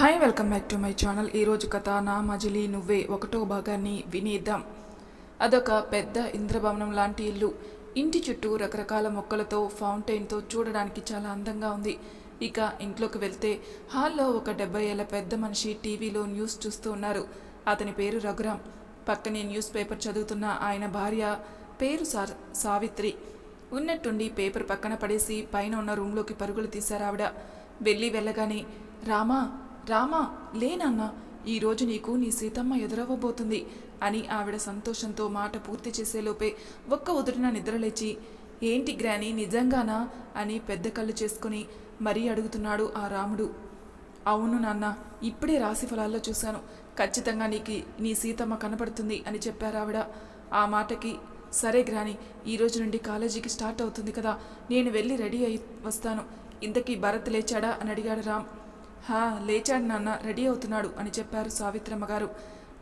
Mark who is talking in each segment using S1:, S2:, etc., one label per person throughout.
S1: Hi welcome back to my channel. ఈరోజు కథ నా మజిలీ నువ్వే ఒకటో భాగాన్ని వినేద్దాం. అదొక పెద్ద ఇంద్రభవనం లాంటి ఇల్లు. ఇంటి చుట్టూ రకరకాల మొక్కలతో ఫౌంటైన్తో చూడడానికి చాలా అందంగా ఉంది. ఇక ఇంట్లోకి వెళ్తే హాల్లో ఒక డెబ్బై ఏళ్ళ పెద్ద మనిషి టీవీలో న్యూస్ చూస్తూ ఉన్నారు. అతని పేరు రఘురామ్ పక్కనే న్యూస్ పేపర్ చదువుతున్న ఆయన భార్య పేరు సా సావిత్రి. ఉన్నట్టుండి పేపర్ పక్కన పడేసి పైన ఉన్న రూమ్లోకి పరుగులు తీశారు ఆవిడ వెళ్ళి వెళ్ళగానే రామా రామా లేనన్నా ఈరోజు నీకు నీ సీతమ్మ ఎదురవ్వబోతుంది అని ఆవిడ సంతోషంతో మాట పూర్తి చేసేలోపే ఒక్క ఉదుటిన నిద్రలేచి ఏంటి గ్రాని నిజంగానా? అని పెద్ద కళ్ళు చేసుకుని మరీ అడుగుతున్నాడు ఆ రాముడు. అవును నాన్న ఇప్పుడే రాశి ఫలాల్లో చూశాను. ఖచ్చితంగా నీకు నీ సీతమ్మ కనపడుతుంది అని చెప్పారు ఆవిడ. ఆ మాటకి సరే గ్రాని ఈ రోజు నుండి కాలేజీకి స్టార్ట్ అవుతుంది కదా నేను వెళ్ళి రెడీ అయి వస్తాను. ఇంతకీ భరత్ లేచాడా? అని అడిగాడు రామ్. హా లేచాడు నాన్న రెడీ అవుతున్నాడు అని చెప్పారు సావిత్రమ్మ గారు.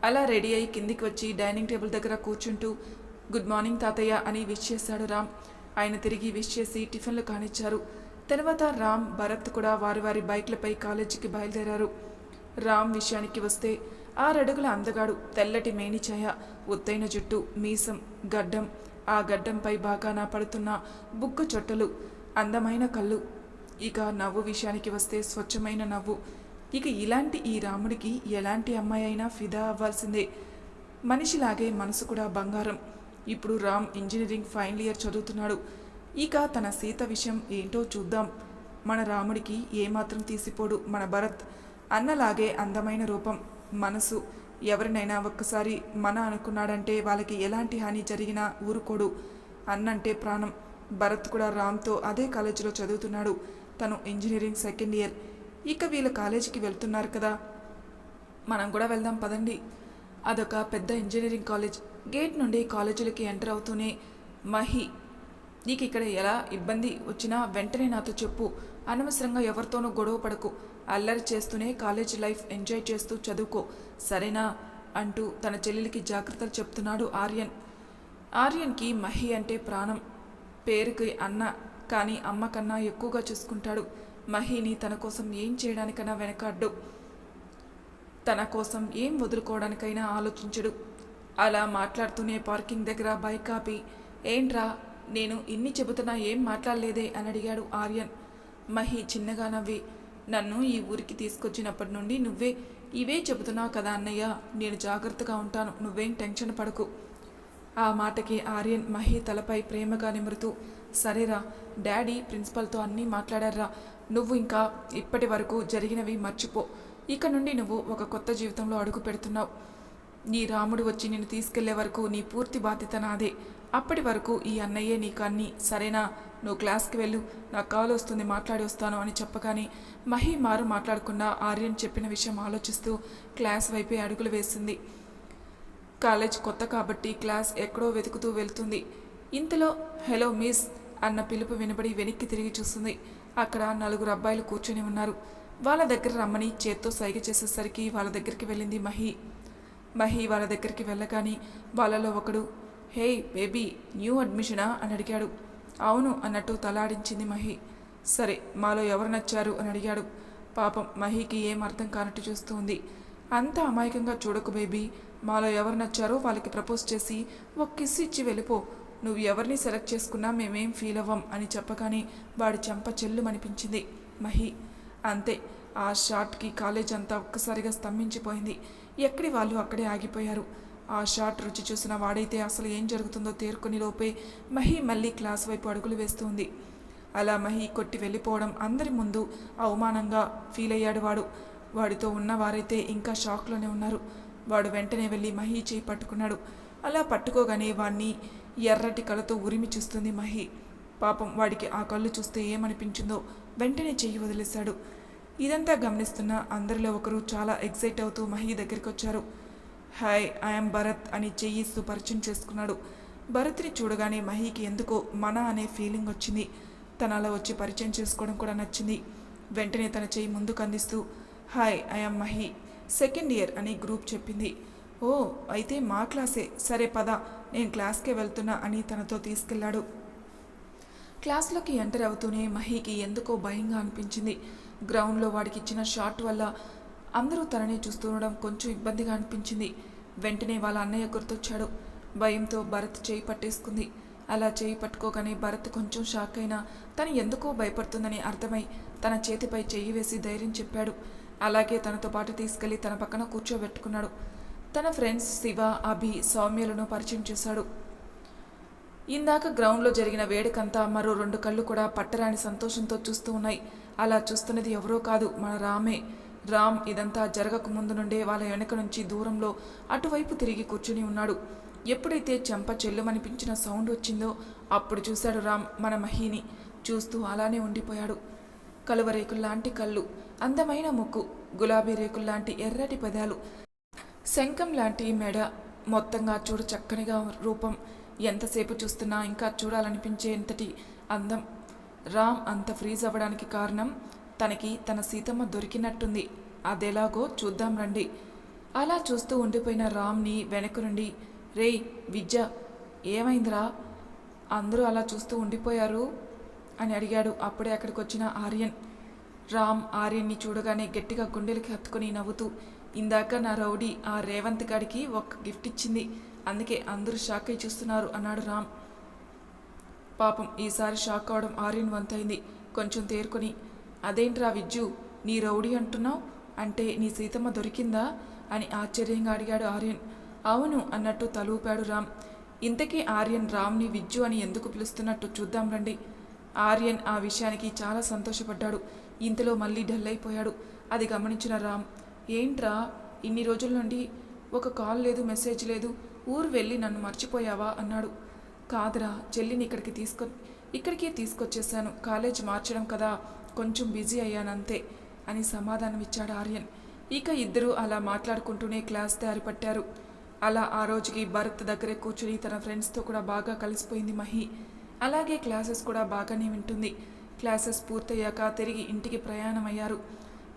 S1: అలా రెడీ అయి కిందికి వచ్చి డైనింగ్ టేబుల్ దగ్గర కూర్చుంటూ గుడ్ మార్నింగ్ తాతయ్య అని విష్ చేశాడు రామ్. ఆయన తిరిగి విష్ చేసి టిఫిన్లు కానిచ్చారు. తర్వాత రామ్ భరత్ కూడా వారి వారి బైక్లపై కాలేజీకి బయలుదేరారు. రామ్ విషయానికి వస్తే ఆరడుగుల అందగాడు తెల్లటి మేనిఛాయ ఒత్తైన జుట్టు మీసం గడ్డం ఆ గడ్డంపై బాగానా పడుతున్న బుగ్గు చొట్టలు అందమైన కళ్ళు ఇక నవ్వు విషయానికి వస్తే స్వచ్ఛమైన నవ్వు. ఇక ఇలాంటి ఈ రాముడికి ఎలాంటి అమ్మాయి అయినా ఫిదా అవ్వాల్సిందే. మనిషిలాగే మనసు కూడా బంగారం. ఇప్పుడు రామ్ ఇంజనీరింగ్ ఫైనల్ ఇయర్ చదువుతున్నాడు. ఇక తన సీత విషయం ఏంటో చూద్దాం. మన రాముడికి ఏమాత్రం తీసిపోడు మన భరత్. అన్నలాగే అందమైన రూపం మనసు. ఎవరినైనా ఒక్కసారి మన అనుకున్నాడంటే వాళ్ళకి ఎలాంటి హాని జరిగినా ఊరుకోడు. అన్నంటే ప్రాణం. భరత్ కూడా రామ్తో అదే కాలేజీలో చదువుతున్నాడు. తను ఇంజనీరింగ్ సెకండ్ ఇయర్. ఇక వీళ్ళు కాలేజీకి వెళ్తున్నారు కదా. మనం కూడా వెళ్దాం పదండి. అదొక పెద్ద ఇంజనీరింగ్ కాలేజ్. గేట్ నుండి కాలేజీలకి ఎంటర్ అవుతూనే మహి నీకు ఇక్కడ ఎలా ఇబ్బంది వచ్చినా వెంటనే నాతో చెప్పు. అనవసరంగా ఎవరితోనూ గొడవ పడకు. అల్లరి చేస్తూనే కాలేజ్ లైఫ్ ఎంజాయ్ చేస్తూ చదువుకో. సరేనా? అంటూ తన చెల్లెలికి జాగ్రత్తలు చెప్తున్నాడు ఆర్యన్. ఆర్యన్కి మహి అంటే ప్రాణం. పేరుకి అన్న. కానీ అమ్మ కన్నా ఎక్కువగా చూసుకుంటాడు. మహిని తన కోసం ఏం చేయడానికైనా వెనకాడ్డు. తన కోసం ఏం వదులుకోవడానికైనా ఆలోచించడు. అలా మాట్లాడుతూనే పార్కింగ్ దగ్గర బైక్ ఆపి ఏంట్రా నేను ఇన్ని చెబుతున్నా ఏం మాట్లాడలేదే? అని అడిగాడు ఆర్యన్. మహి చిన్నగా నవ్వి నన్ను ఈ ఊరికి తీసుకొచ్చినప్పటి నుండి నువ్వే ఇవే చెబుతున్నావు కదా అన్నయ్య. నేను జాగ్రత్తగా ఉంటాను. నువ్వేం టెన్షన్ పడకు. ఆ మాటకి ఆర్యన్ మహి తలపై ప్రేమగా నిమురుతూ సరేరా డాడీ ప్రిన్సిపల్తో అన్నీ మాట్లాడారా నువ్వు ఇంకా ఇప్పటి వరకు జరిగినవి మర్చిపో. ఇక నుండి నువ్వు ఒక కొత్త జీవితంలో అడుగు పెడుతున్నావు. నీ రాముడు వచ్చి నిన్ను తీసుకెళ్ళే వరకు నీ పూర్తి బాధ్యత నాదే. అప్పటి వరకు ఈ అన్నయ్యే నీకు అన్ని సరేనా నువ్వు క్లాస్కి వెళ్ళు నాకు కాల్ వస్తుంది మాట్లాడి వస్తాను అని చెప్పగానే మహి మారు మాట్లాడకుండా ఆర్యన్ చెప్పిన విషయం ఆలోచిస్తూ క్లాస్ వైపే అడుగులు వేసింది. కాలేజ్ కొత్త కాబట్టి క్లాస్ ఎక్కడో వెతుకుతూ వెళ్తుంది. ఇంతలో హలో మిస్ అన్న పిలుపు వినబడి వెనక్కి తిరిగి చూస్తుంది. అక్కడ నలుగురు అబ్బాయిలు కూర్చొని ఉన్నారు. వాళ్ళ దగ్గర రమ్మని చేత్తో సైగ చేసేసరికి వాళ్ళ దగ్గరికి వెళ్ళింది మహి. మహి వాళ్ళ దగ్గరికి వెళ్ళగానే వాళ్ళలో ఒకడు హే బేబీ న్యూ అడ్మిషనా? అని అడిగాడు. అవును అన్నట్టు తలాడించింది మహి. సరే మాలో ఎవరు నచ్చారు? అని అడిగాడు. పాపం మహికి ఏం అర్థం కానట్టు చూస్తూ ఉంది. అంత అమాయకంగా చూడకు బేబీ. మాలో ఎవరు నచ్చారో వాళ్ళకి ప్రపోజ్ చేసి ఒక కిస్ ఇచ్చి వెళ్ళిపో. నువ్వు ఎవరిని సెలెక్ట్ చేసుకున్నా మేమేం ఫీల్ అవ్వం అని చెప్పగానే వాడి చెంప చెల్లుమనిపించింది. మహి అంతే. ఆ షాట్కి కాలేజ్ అంతా ఒక్కసారిగా స్తంభించిపోయింది. ఎక్కడి వాళ్ళు అక్కడే ఆగిపోయారు? ఆ షాట్ రుచి చూసిన వాడైతే అసలు ఏం జరుగుతుందో తేరుకుని లోపే మహి మళ్ళీ క్లాస్ వైపు అడుగులు వేస్తుంది. అలా మహి కొట్టి వెళ్ళిపోవడం అందరి ముందు అవమానంగా ఫీల్ అయ్యాడు వాడు. వాడితో ఉన్న వారైతే ఇంకా షాక్లోనే ఉన్నారు. వాడు వెంటనే వెళ్ళి మహి చేయి పట్టుకున్నాడు. అలా పట్టుకోగానే వాణ్ణి ఎర్రటి కళ్ళతో ఉరిమి చూస్తుంది మహి. పాపం వాడికి ఆ కళ్ళు చూస్తే ఏమనిపించిందో వెంటనే చెయ్యి వదిలేశాడు. ఇదంతా గమనిస్తున్న అందరిలో ఒకరు చాలా ఎగ్జైట్ అవుతూ మహి దగ్గరికి వచ్చారు హాయ్ ఐఎమ్ భరత్ అని చెయ్యిస్తూ పరిచయం చేసుకున్నాడు. భరత్ని చూడగానే మహికి ఎందుకో మన అనే ఫీలింగ్ వచ్చింది. తన అలా వచ్చి పరిచయం చేసుకోవడం కూడా నచ్చింది. వెంటనే తన చెయ్యి ముందుకు అందిస్తూ hi I'm Mahi. Second year అని గ్రూప్ చెప్పింది. ఓ అయితే మా క్లాసే. సరే పద. నేను క్లాస్కే వెళ్తున్నా అని తనతో తీసుకెళ్ళాడు క్లాస్లోకి ఎంటర్ అవుతూనే మహీకి ఎందుకో భయంగా అనిపించింది. గ్రౌండ్లో వాడికి ఇచ్చిన షాట్ వల్ల అందరూ తననే చూస్తుండడం కొంచెం ఇబ్బందిగా అనిపించింది. వెంటనే వాళ్ళ అన్నయ్య గుర్తొచ్చాడు. భయంతో భరత్ చేయి పట్టేసుకుంది. అలా చేయి పట్టుకోగానే భరత్ కొంచెం షాక్ అయినా తను ఎందుకో భయపడుతుందని అర్థమై తన చేతిపై చెయ్యి వేసి ధైర్యం చెప్పాడు. అలాగే తనతో పాటు తీసుకెళ్ళి తన పక్కన కూర్చోబెట్టుకున్నాడు. తన ఫ్రెండ్స్ శివ అభి సౌమ్యలను పరిచయం చేశాడు. ఇందాక గ్రౌండ్లో జరిగిన వేడుకంతా మరో రెండు కళ్ళు కూడా పట్టరాని సంతోషంతో చూస్తూ ఉన్నాయి. అలా చూస్తున్నది ఎవరో కాదు మన రామే. రామ్ ఇదంతా జరగక ముందు నుండే వాళ్ళ వెనక నుంచి దూరంలో అటువైపు తిరిగి కూర్చుని ఉన్నాడు. ఎప్పుడైతే చెంప చెల్లుమనిపించిన సౌండ్ వచ్చిందో అప్పుడు చూశాడు రామ్ మన మహిని. చూస్తూ అలానే ఉండిపోయాడు. కలువ రేకుల్లాంటి కళ్ళు అందమైన ముక్కు గులాబీ రేకుల్లాంటి ఎర్రటి పెదాలు. శంఖం లాంటి మెడ మొత్తంగా చూడు చక్కనిగా రూపం. ఎంతసేపు చూస్తున్నా ఇంకా చూడాలనిపించేంతటి అందం. రామ్ అంత ఫ్రీజ్ అవ్వడానికి కారణం తనకి తన సీతమ్మ దొరికినట్టుంది. అదెలాగో చూద్దాం రండి. అలా చూస్తూ ఉండిపోయిన రామ్ని వెనక నుండి రేయ్ విద్య ఏమైందిరా? అందరూ అలా చూస్తూ ఉండిపోయారు? అని అడిగాడు అప్పుడే అక్కడికి వచ్చిన ఆర్యన్. రామ్ ఆర్యన్ని చూడగానే గట్టిగా గుండెలకి హత్తుకుని నవ్వుతూ ఇందాక నా రౌడీ ఆ రేవంత్ గాడికి ఒక గిఫ్ట్ ఇచ్చింది. అందుకే అందరూ షాక్ అయి చూస్తున్నారు అన్నాడు రామ్. పాపం ఈసారి షాక్ అవడం ఆర్యన్ వంతైంది కొంచెం తేరుకొని అదేంట్రా విజ్జు నీ రౌడీ అంటున్నావు? అంటే నీ సీతమ్మ దొరికిందా? అని ఆశ్చర్యంగా అడిగాడు ఆర్యన్. అవును అన్నట్టు తలూపాడు రామ్. ఇంతకీ ఆర్యన్ రామ్ని విజ్జు అని ఎందుకు పిలుస్తున్నట్టు చూద్దాం రండి. ఆర్యన్ ఆ విషయానికి చాలా సంతోషపడ్డాడు. ఇంతలో మళ్ళీ డల్ అయిపోయాడు. అది గమనించిన రామ్ ఏంట్రా? ఇన్ని రోజుల నుండి ఒక కాల్ లేదు మెసేజ్ లేదు. ఊరు వెళ్ళి నన్ను మర్చిపోయావా? అన్నాడు. కాదురా చెల్లిని ఇక్కడికి తీసుకొ ఇక్కడికే తీసుకొచ్చేసాను కాలేజ్ మార్చడం కదా కొంచెం బిజీ అయ్యానంతే అని సమాధానం ఇచ్చాడు ఆర్యన్. ఇక ఇద్దరూ అలా మాట్లాడుకుంటూనే క్లాస్ దారిపట్టారు అలా ఆ రోజుకి భరత్ దగ్గరే కూర్చుని తన ఫ్రెండ్స్తో కూడా బాగా కలిసిపోయింది మహి. అలాగే క్లాసెస్ కూడా బాగానే వింటుంది. క్లాసెస్ పూర్తయ్యాక తిరిగి ఇంటికి ప్రయాణం అయ్యారు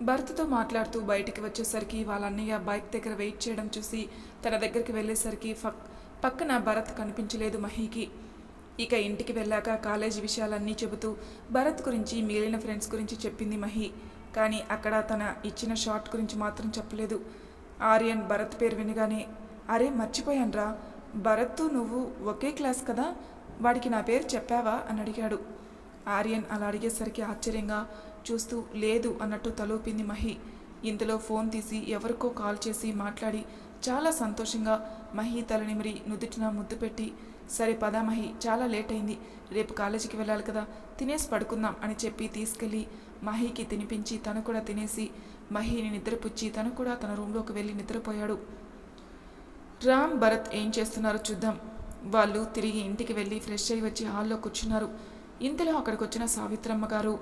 S1: భర్తతో మాట్లాడుతూ బయటికి వచ్చేసరికి వాళ్ళ అన్నయ్య బైక్ దగ్గర వెయిట్ చేయడం చూసి తన దగ్గరికి వెళ్ళేసరికి ఫక్ పక్కన భరత్ కనిపించలేదు మహీకి. ఇక ఇంటికి వెళ్ళాక కాలేజీ విషయాలన్నీ చెబుతూ భరత్ గురించి మిగిలిన ఫ్రెండ్స్ గురించి చెప్పింది మహి. కానీ అక్కడ తన ఇచ్చిన షాట్ గురించి మాత్రం చెప్పలేదు. ఆర్యన్ భరత్ పేరు వినగానే అరే మర్చిపోయాన్రా భరత్ నువ్వు ఒకే క్లాస్ కదా? వాడికి నా పేరు చెప్పావా? అని అడిగాడు. ఆర్యన్ అలా అడిగేసరికి ఆశ్చర్యంగా చూస్తూ లేదు అన్నట్టు తలూపింది మహి. ఇంతలో ఫోన్ తీసి ఎవరికో కాల్ చేసి మాట్లాడి చాలా సంతోషంగా మహి తలనిమిరి నుదుటిన ముద్దు పెట్టి సరే పదా మహి చాలా లేట్ అయింది రేపు కాలేజీకి వెళ్ళాలి కదా తినేసి పడుకుందాం అని చెప్పి తీసుకెళ్ళి మహికి తినిపించి తను కూడా తినేసి మహిని నిద్రపుచ్చి తను కూడా తన రూమ్లోకి వెళ్ళి నిద్రపోయాడు. రామ్ భరత్ ఏం చేస్తున్నారో చూద్దాం. వాళ్ళు తిరిగి ఇంటికి వెళ్ళి ఫ్రెష్ అయ్యి వచ్చి హాల్లో కూర్చున్నారు. ఇంతలో అక్కడికి వచ్చిన సావిత్రమ్మ గారు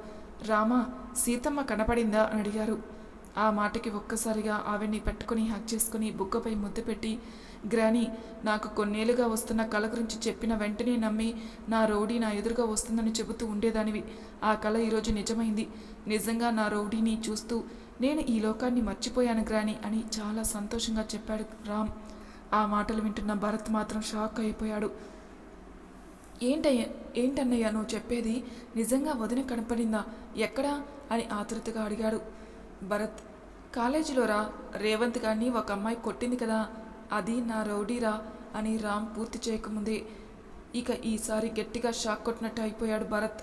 S1: రామ సీతమ్మ కనపడిందా అని అడిగారు. ఆ మాటకి ఒక్కసారిగా ఆవిడ్ని పెట్టుకుని హ్యాక్ చేసుకుని బుగ్గపై ముద్దు పెట్టి గ్రాని నాకు కొన్నేళ్ళుగా వస్తున్న కళ గురించి చెప్పిన వెంటనే నమ్మి నా రౌడీ నా ఎదురుగా వస్తుందని చెబుతూ ఉండేదానివి. ఆ కళ ఈరోజు నిజమైంది. నిజంగా నా రౌడీని చూస్తూ నేను ఈ లోకాన్ని మర్చిపోయాను గ్రాని అని చాలా సంతోషంగా చెప్పాడు రామ్. ఆ మాటలు వింటున్న భరత్ మాత్రం షాక్ అయిపోయాడు. ఏంటయ్య ఏంటన్నయ్య నువ్వు చెప్పేది నిజంగా వదిన కనపడిందా? ఎక్కడా? అని ఆతృతగా అడిగాడు. భరత్ కాలేజీలో రా రేవంత్ గారిని ఒక అమ్మాయి కొట్టింది కదా అది నా రౌడీరా అని రామ్ పూర్తి చేయకముందే ఇక ఈసారి గట్టిగా షాక్ కొట్టినట్టు అయిపోయాడు భరత్.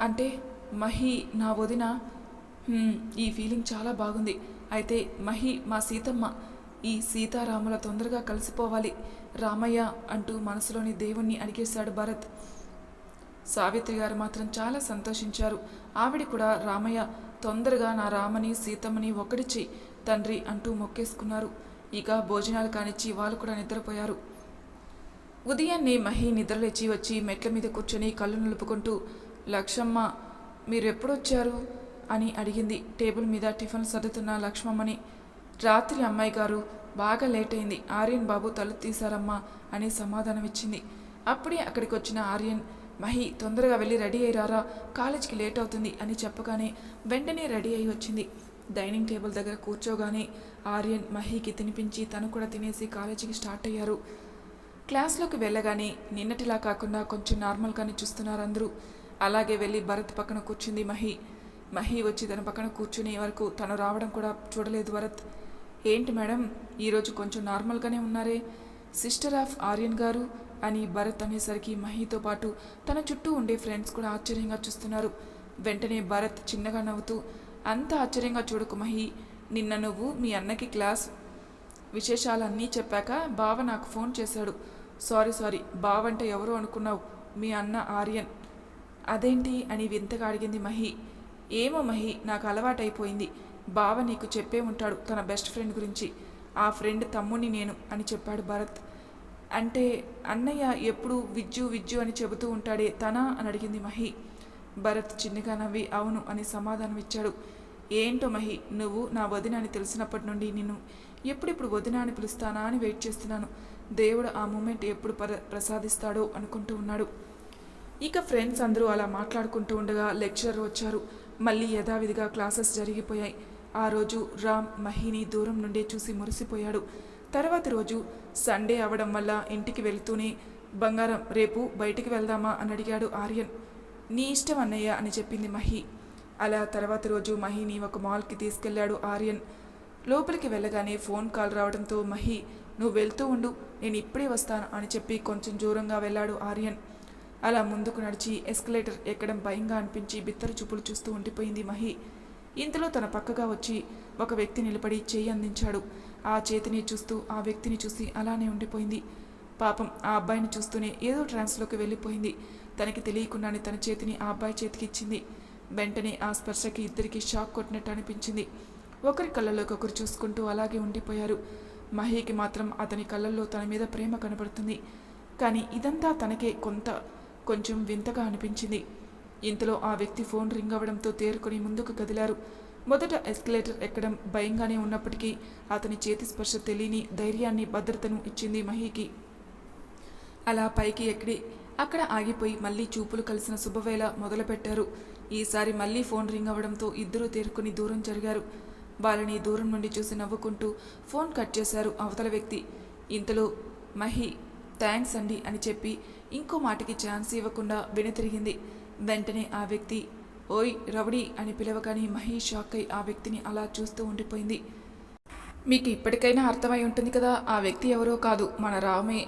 S1: అంటే మహి నా వదిన? ఈ ఫీలింగ్ చాలా బాగుంది. అయితే మహి మా సీతమ్మ ఈ సీతారాముల తొందరగా కలిసిపోవాలి. రామయ్య అంటూ మనసులోని దేవుణ్ణి అడిగేశాడు భరత్. సావిత్రి గారు మాత్రం చాలా సంతోషించారు. ఆవిడ కూడా రామయ్య తొందరగా నా రామని సీతమ్మని ఒకడిచి తండ్రి అంటూ మొక్కేసుకున్నారు. ఇక భోజనాలు కానిచ్చి వాళ్ళు కూడా నిద్రపోయారు. ఉదయాన్నే మహి నిద్రలేచి వచ్చి మెట్ల మీద కూర్చొని కళ్ళు నిలుపుకుంటూ లక్ష్మమ్మ మీరెప్పుడొచ్చారు? అని అడిగింది. టేబుల్ మీద టిఫిన్ సర్దుతున్న లక్ష్మమ్మని రాత్రి అమ్మాయి గారు బాగా లేట్ అయింది ఆర్యన్ బాబు తలుపు తీశారమ్మా అని సమాధానం ఇచ్చింది అప్పుడే అక్కడికి వచ్చిన ఆర్యన్ మహి తొందరగా వెళ్ళి రెడీ అయ్యారా కాలేజీకి లేట్ అవుతుంది అని చెప్పగానే వెంటనే రెడీ అయి వచ్చింది. డైనింగ్ టేబుల్ దగ్గర కూర్చోగానే ఆర్యన్ మహికి తినిపించి తను కూడా తినేసి కాలేజీకి స్టార్ట్ అయ్యారు. క్లాస్లోకి వెళ్ళగానే నిన్నటిలా కాకుండా కొంచెం నార్మల్గానే చూస్తున్నారు అందరూ అలాగే వెళ్ళి భరత్ పక్కన కూర్చుంది మహి. మహి వచ్చి తన పక్కన కూర్చునే వరకు తను రావడం కూడా చూడలేదు భరత్. ఏంటి మేడం? ఈరోజు కొంచెం నార్మల్గానే ఉన్నారే. సిస్టర్ ఆఫ్ ఆర్యన్ గారు అని భరత్ అనేసరికి మహితో పాటు తన చుట్టూ ఉండే ఫ్రెండ్స్ కూడా ఆశ్చర్యంగా చూస్తున్నారు. వెంటనే భరత్ చిన్నగా నవ్వుతూ అంత ఆశ్చర్యంగా చూడకు మహి. నిన్న నువ్వు మీ అన్నకి క్లాస్ విశేషాలన్నీ చెప్పాక బావ నాకు ఫోన్ చేశాడు. Sorry sorry. బావ అంటే ఎవరో అనుకున్నావు. మీ అన్న ఆర్యన్. అదేంటి? అని వింతగా అడిగింది మహి. ఏమో మహి నాకు అలవాటైపోయింది. బావ నీకు చెప్పే ఉంటాడు తన బెస్ట్ ఫ్రెండ్ గురించి. ఆ ఫ్రెండ్ తమ్ముని నేను అని చెప్పాడు భరత్. అంటే అన్నయ్య ఎప్పుడు విజ్జు విజ్జు అని చెబుతూ ఉంటాడే తనా? అని అడిగింది మహి. భరత్ చిన్నగా నవ్వి అవును అని సమాధానం ఇచ్చాడు. ఏంటో మహి నువ్వు నా వదిన అని తెలిసినప్పటి నుండి నిన్ను ఎప్పుడెప్పుడు వదిన అని పిలుస్తానా అని వెయిట్ చేస్తున్నాను. దేవుడు ఆ మూమెంట్ ఎప్పుడు ప్ర ప్రసాదిస్తాడో అనుకుంటూ ఉన్నాడు. ఇక ఫ్రెండ్స్ అందరూ అలా మాట్లాడుకుంటూ ఉండగా లెక్చరర్ వచ్చారు. మళ్ళీ యథావిధిగా క్లాసెస్ జరిగిపోయాయి. ఆ రోజు రామ్ మహిని దూరం నుండే చూసి మురిసిపోయాడు. తర్వాత రోజు సండే అవడం వల్ల ఇంటికి వెళ్తూనే బంగారం రేపు బయటికి వెళ్దామా? అని అడిగాడు ఆర్యన్. నీ ఇష్టం అన్నయ్య అని చెప్పింది మహి. అలా తర్వాత రోజు మహిని ఒక మాల్కి తీసుకెళ్ళాడు ఆర్యన్. లోపలికి వెళ్ళగానే ఫోన్ కాల్ రావడంతో మహి నువ్వు వెళ్తూ ఉండు నేను ఇప్పుడే వస్తాను అని చెప్పి కొంచెం దూరంగా వెళ్ళాడు ఆర్యన్. అలా ముందుకు నడిచి ఎస్కలేటర్ ఎక్కడం భయంగా అనిపించి బిత్తరు చూపులు చూస్తూ ఉండిపోయింది మహి. ఇంతలో తన పక్కగా వచ్చి ఒక వ్యక్తి నిలబడి చేయి అందించాడు. ఆ చేతిని చూస్తూ ఆ వ్యక్తిని చూసి అలానే ఉండిపోయింది. పాపం ఆ అబ్బాయిని చూస్తూనే ఏదో ట్రాన్స్లోకి వెళ్ళిపోయింది. తనకి తెలియకుండానే తన చేతిని ఆ అబ్బాయి చేతికి ఇచ్చింది. వెంటనే ఆ స్పర్శకి ఇద్దరికి షాక్ కొట్టినట్టు అనిపించింది. ఒకరి కళ్ళలోకి ఒకరు చూసుకుంటూ అలాగే ఉండిపోయారు. మహీకి మాత్రం అతని కళ్ళల్లో తన మీద ప్రేమ కనబడుతుంది. కానీ ఇదంతా తనకే కొంత కొంచెం వింతగా అనిపించింది. ఇంతలో ఆ వ్యక్తి ఫోన్ రింగ్ అవ్వడంతో తేరుకొని ముందుకు కదిలారు. మొదట ఎస్కలేటర్ ఎక్కడం భయంగానే ఉన్నప్పటికీ అతని చేతి స్పర్శ తెలియని ధైర్యాన్ని భద్రతను ఇచ్చింది మహీకి. అలా పైకి ఎక్కడి అక్కడ ఆగిపోయి మళ్ళీ చూపులు కలిసిన శుభవేళ మొదలుపెట్టారు. ఈసారి మళ్ళీ ఫోన్ రింగ్ అవ్వడంతో ఇద్దరూ తేరుకుని దూరం జరిగారు. వాళ్ళని దూరం నుండి చూసి నవ్వుకుంటూ ఫోన్ కట్ చేశారు అవతల వ్యక్తి. ఇంతలో మహి థ్యాంక్స్ అండి అని చెప్పి ఇంకో మాటకి ఛాన్స్ ఇవ్వకుండా వెనుతిరిగింది. వెంటనే ఆ వ్యక్తి ఓయ్ రవడి అని పిలవగానే మహి షాక్ అయి ఆ వ్యక్తిని అలా చూస్తూ ఉండిపోయింది. మీకు ఇప్పటికైనా అర్థమై ఉంటుంది కదా ఆ వ్యక్తి ఎవరో కాదు మన రామే.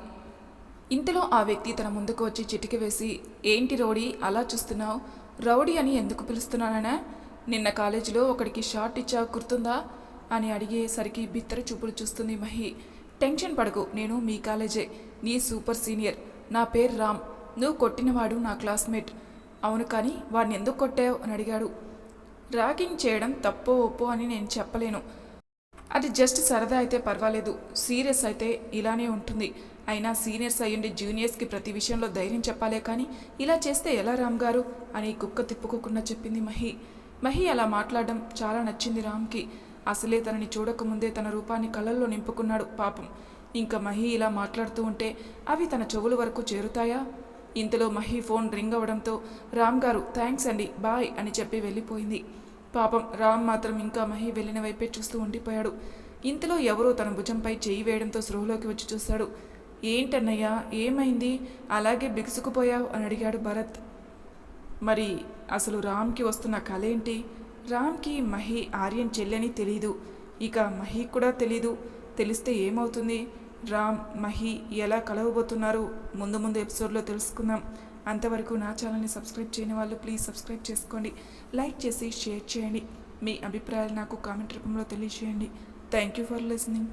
S1: ఇంతలో ఆ వ్యక్తి తన ముందుకు వచ్చి చిటికి వేసి ఏంటి రౌడీ అలా చూస్తున్నావు? రౌడీ అని ఎందుకు పిలుస్తున్నానా నిన్న కాలేజీలో ఒకడికి షార్ట్ ఇచ్చా గుర్తుందా? అని అడిగేసరికి బిత్తర చూపులు చూస్తుంది మహి. టెన్షన్ పడకు నేను మీ కాలేజే నీ సూపర్ సీనియర్. నా పేరు రామ్. నువ్వు కొట్టినవాడు నా క్లాస్మేట్. అవును కానీ వాడిని ఎందుకు కొట్టావు అని అడిగాడు. ర్యాగింగ్ చేయడం తప్పో ఒప్పో అని నేను చెప్పలేను. అది జస్ట్ సరదా అయితే పర్వాలేదు. సీరియస్ అయితే ఇలానే ఉంటుంది. అయినా సీనియర్స్ అయ్యుండి జూనియర్స్కి ప్రతి విషయంలో ధైర్యం చెప్పాలే కానీ ఇలా చేస్తే ఎలా రామ్ గారు? అని కుక్క తిప్పుకోకుండా చెప్పింది మహి. మహి అలా మాట్లాడడం చాలా నచ్చింది రామ్కి. అసలే తనని చూడకముందే తన రూపాన్ని కళ్ళల్లో నింపుకున్నాడు పాపం. ఇంకా మహి ఇలా మాట్లాడుతూ ఉంటే అవి తన చెవుల వరకు చేరుతాయా? ఇంతలో మహి ఫోన్ రింగ్ అవ్వడంతో రామ్ గారు థ్యాంక్స్ అండి బాయ్ అని చెప్పి వెళ్ళిపోయింది. పాపం రామ్ మాత్రం ఇంకా మహి వెళ్ళిన వైపే చూస్తూ ఉండిపోయాడు. ఇంతలో ఎవరో తన భుజంపై చేయి వేయడంతో సృహలోకి వచ్చి చూశాడు ఏంటన్నయ్యా ఏమైంది? అలాగే బిగుసుకుపోయావు అని అడిగాడు భరత్. మరి అసలు రామ్కి వస్తున్న కళ ఏంటి? రామ్కి మహి ఆర్యన్ చెల్లెని తెలీదు. ఇక మహి కూడా తెలీదు. తెలిస్తే ఏమవుతుంది? రామ్ మహి ఎలా కలవబోతున్నారు? ముందు ముందు ఎపిసోడ్లో తెలుసుకుందాం. అంతవరకు నా ఛానల్ని సబ్స్క్రైబ్ చేయని వాళ్ళు ప్లీజ్ సబ్స్క్రైబ్ చేసుకోండి. లైక్ చేసి షేర్ చేయండి. మీ అభిప్రాయాలు నాకు కామెంట్ రూపంలో తెలియజేయండి. Thank you for listening.